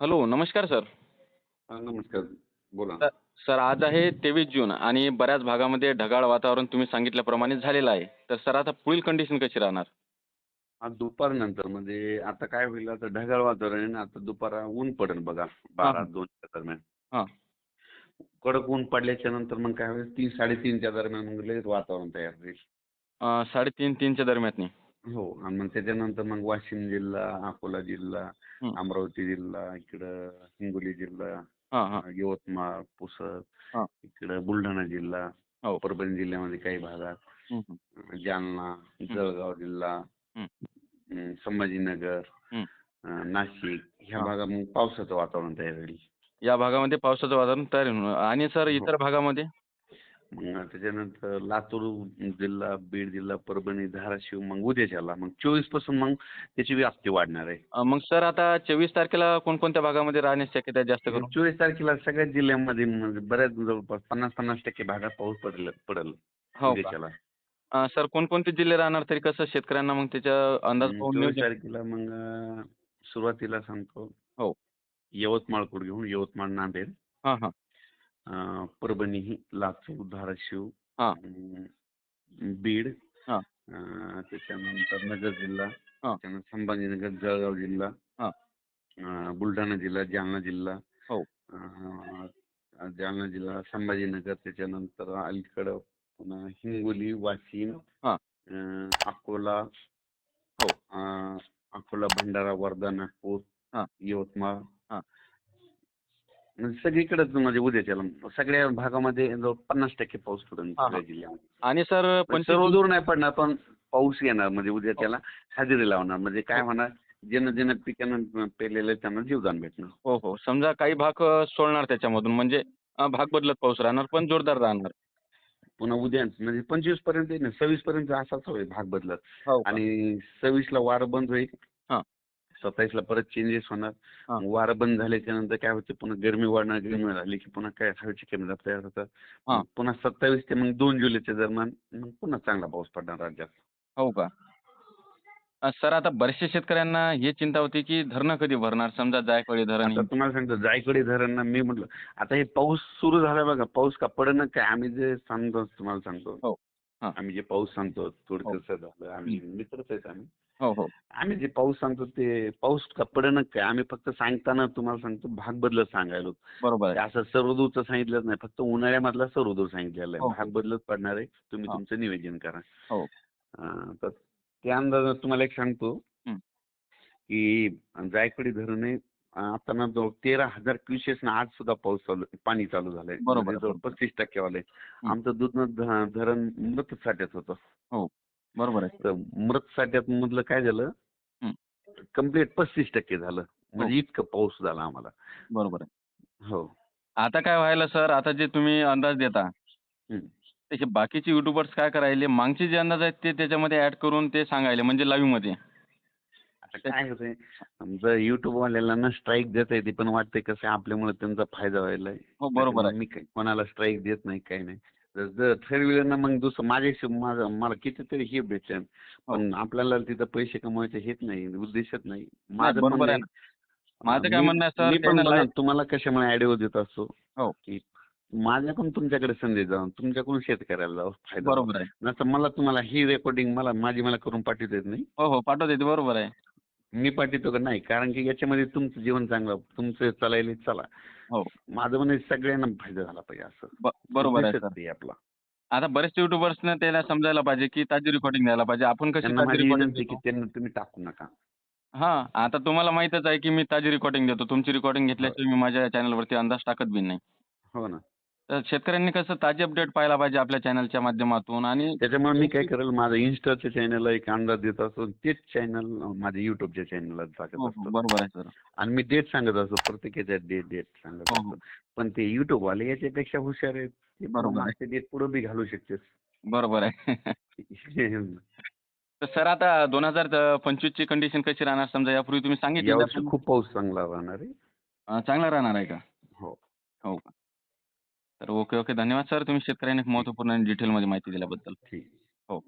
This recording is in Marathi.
हॅलो नमस्कार सर. हा नमस्कार. बोला. सर सर आज आहे तेवीस जून आणि बऱ्याच भागामध्ये ढगाळ वातावरण तुम्ही सांगितल्याप्रमाणे झालेलं आहे. तर सर आता पुढील कंडिशन कशी राहणार? आज दुपारनंतर. म्हणजे आता काय होईल आता ढगाळ वातावरण आहे ना आता दुपारा ऊन पडेल बघा. बारा हा. दोनच्या दरम्यान. हां. कडक ऊन पडल्याच्या नंतर मग काय होईल तीन साडेतीनच्या दरम्यान मग लगेच वातावरण तयार होईल. अं, साडेतीन तीनच्या दरम्यान हो आणि मग त्याच्यानंतर मग वाशिम जिल्हा अकोला जिल्हा. अमरावती जिल्हा इकडं हिंगोली जिल्हा हां हां यवतमाळ पुसद. इकडं बुलढाणा जिल्हा हो परभणी जिल्ह्यामध्ये काही भागात. जालना जळगाव जिल्हा संभाजीनगर नाशिक ह्या. भागात पावसाचं वातावरण तयार होईल या भागामध्ये पावसाचं वातावरण तयार होणार आणि सर हो. इतर भागामध्ये त्याच्यानंतर लातूर जिल्हा बीड जिल्हा परभणी धाराशिव मग उद्याच्याला. मग चोवीसपासून मग त्याची व्याप्ती वाढणार आहे. अं, मग सर आता चोवीस तारखेला कोणकोणत्या भागामध्ये राहण्याची शक्यता आहे जास्त करून? चोवीस तारखेला सगळ्याच जिल्ह्यामध्ये म्हणजे बऱ्याच जवळपास पन्नास पन्नास टक्के भागात पाऊस पडेल पडेल हो का? उद्याच्याला. अं, सर कोणकोणते जिल्हे राहणार तरी कसं शेतकऱ्यांना मग त्याच्या अंदाज पाहून चोवीस नियोजन तारखेला मग अं, सुरुवातीला सांगतो. हो. यवतमाळ कोड घेऊन यवतमाळ नांदेड. हां हां. परभणी लातूर धाराशिव हां. अं, बीड हां. अं, त्याच्यानंतर नगर जिल्हा हां. त्याच्यानंतर संभाजीनगर जळगाव जिल्हा हां. अं, बुलढाणा जिल्हा जालना जिल्हा हो. अं, जालना जिल्हा संभाजीनगर त्याच्यानंतर अलीकडं पुन्हा हिंगोली वाशिम हां. अं, अकोला हो. अकोला भंडारा वर्धा नागपूर हां. यवतमाळ हां. सगळीकडेच म्हणजे उद्याच्याला सगळ्या भागामध्ये जवळ पन्नास टक्के पाऊस पडेल हां सगळ्या हां जिल्ह्यामध्ये. आणि सर म्हणजे पंचवीस सर्व दूर नाही पडणार पण पाऊस येणार म्हणजे उद्या हो. त्याला हजेरी लावणार. म्हणजे काय हो. होणार ज्यानं ज्यानं पिकानं पेरलेलं त्यांना जीवदान भेटणार. हो हो. समजा काही भाग सोडणार त्याच्यामधून म्हणजे भाग बदलत पाऊस राहणार पण जोरदार राहणार. पुन्हा उद्या म्हणजे पंचवीसपर्यंत सव्वीस पर्यंत असाच होईल भाग बदलत. हो आणि सव्वीसला वारं बंद होईल. हां सत्तावीसला परत चेंजेस होणार. वारं बंद झाल्याच्यानंतर काय होते पुन्हा गरमी वाढणार गरमी झाली की पुन्हा काय हवेची कमी तयार होतात. पुन्हा सत्तावीस ते मग दोन जुलैच्या दरम्यान मग पुन्हा चांगला पाऊस पडणार राज्यात. हो का? सर आता बऱ्याचशा शेतकऱ्यांना ही चिंता होती की धरणं कधी भरणार? समजा जायकवाडी धरण. तुम्हाला सांगतो जायकवाडी धरणना मी म्हटलं आता हे पाऊस सुरू झाला बघा पाऊस का पडणं काय? आम्ही जे सांगतो तुम्हाला सांगतो. हां. आम्ही जे पाऊस सांगतो हो. थोडक्यात झालं आम्ही हं. मित्रच आहेत आम्ही. हो हो. आम्ही जे पाऊस सांगतो ते पाऊस का पडणं काय? आम्ही फक्त सांगताना तुम्हाला सांगतो भाग बदलत सांगायलो. बरोबर. असं सर्वदूरचं सांगितलंच नाही फक्त उन्हाळ्यामधला सर्वदूर सांगितलेलं हो आहे. हो भाग बदलत पडणार आहे. तुम्ही हां. तुमचं नियोजन करा. हो. तर त्या अंदाजात तुम्हाला एक सांगतो हं. की जायकवाडी धरण आता ना जवळ तेरा हजार क्युसेस ना आज सुद्धा पाऊस चालू पाणी चालू झालंय. बरोबर म्हणजे आहे जवळ बरोबर. पस्तीस टक्केवाले. हं. आमचं दूधनं ध- धरण मृत साठ्यात होतं. हो बरोबर आहे. मृत साठ्यात मधलं काय झालं? हं. कंप्लीट पस्तीस टक्के झालं. हो. म्हणजे इतकं पाऊस झाला आम्हाला. बरोबर आहे. हो. आता काय व्हायला सर? आता जे तुम्ही अंदाज देता हं. त्याचे बाकीचे युट्यूबर्स काय करायले? मागचे जे अंदाज आहेत ते त्याच्यामध्ये ऍड करून ते सांगायले म्हणजे लाईव्हमध्ये. आता काय होतंय? समजा युट्यूब वाल्याला स्ट्राईक देता येते पण वाटतंय कसं आपल्यामुळे त्यांचा फायदा व्हायला हो बरोबर आहे. मी कोणाला स्ट्राईक देत नाही काही नाही. जर ठरविलं ना मग दुसरं माझ्या माझं मला कितीतरी हे भेटेल हो. पण आपल्याला तिथं पैसे कमवायचे हेच नाही उद्देशच नाही. माझं बरोबर आहे माझं काय म्हणणं सर तुम्हाला कशामुळे ऍडिओ देत असतो? हो. की माझ्याकडून तुमच्याकडे संदेश जाऊन तुमच्याकडून शेतकऱ्याला जावं फायदा बरोबर आहे. नंतर मला तुम्हाला ही रेकॉर्डिंग मला माझी मला करून पाठवता येत नाही. हो हो पाठवते ते बरोबर आहे. मी पाठवतो का? नाही. कारण की याच्यामध्ये तुमचं जीवन चांगलं तुमचं चालायला चला हो. माझं म्हणे सगळ्यांना फायदा झाला पाहिजे असं. बरोबर आहे आपला. आता बरेचसे युट्यूबर्सने त्याला समजायला पाहिजे की ताजी रेकॉर्डिंग द्यायला पाहिजे. आपण कशी त्यांना तुम्ही टाकू नका. हा. आता तुम्हाला माहीतच आहे की मी ताजी रेकॉर्डिंग देतो. तुमची रेकॉर्डिंग हो. घेतल्याशिवाय मी माझ्या चॅनलवरती अंदाज टाकत बी नाही. हो ना. तर शेतकऱ्यांनी कसं ताजी अपडेट पाहायला पाहिजे आपल्या चॅनलच्या माध्यमातून आणि त्याच्यामुळे मी काय करेल माझं इन्स्टाच्या चॅनलला एक अंदाज देत असतो तेच चॅनल माझ्या युट्यूबच्या चॅनलला टाकत हो हो असतो. बरोबर आहे सर. आणि मी डेट सांगत असतो प्रत्येकाच्या डेट डेट सांगत हो असतो. पण ते युट्यूब वाले याच्यापेक्षा हुशार आहेत. ते बरोबर डेट पुढे बी घालू शकते. बरोबर आहे. तर सर आता दोन हजार पंचवीसची कंडिशन कशी राहणार? समजा यापूर्वी तुम्ही सांगितलं खूप पाऊस चांगला राहणार आहे. चांगला राहणार आहे का? हो. हो का? तर ओके ओके. धन्यवाद सर. तुम्ही शेतकऱ्यांनी महत्त्वपूर्ण डिटेलमध्ये माहिती दिल्याबद्दल. ठीक. हो.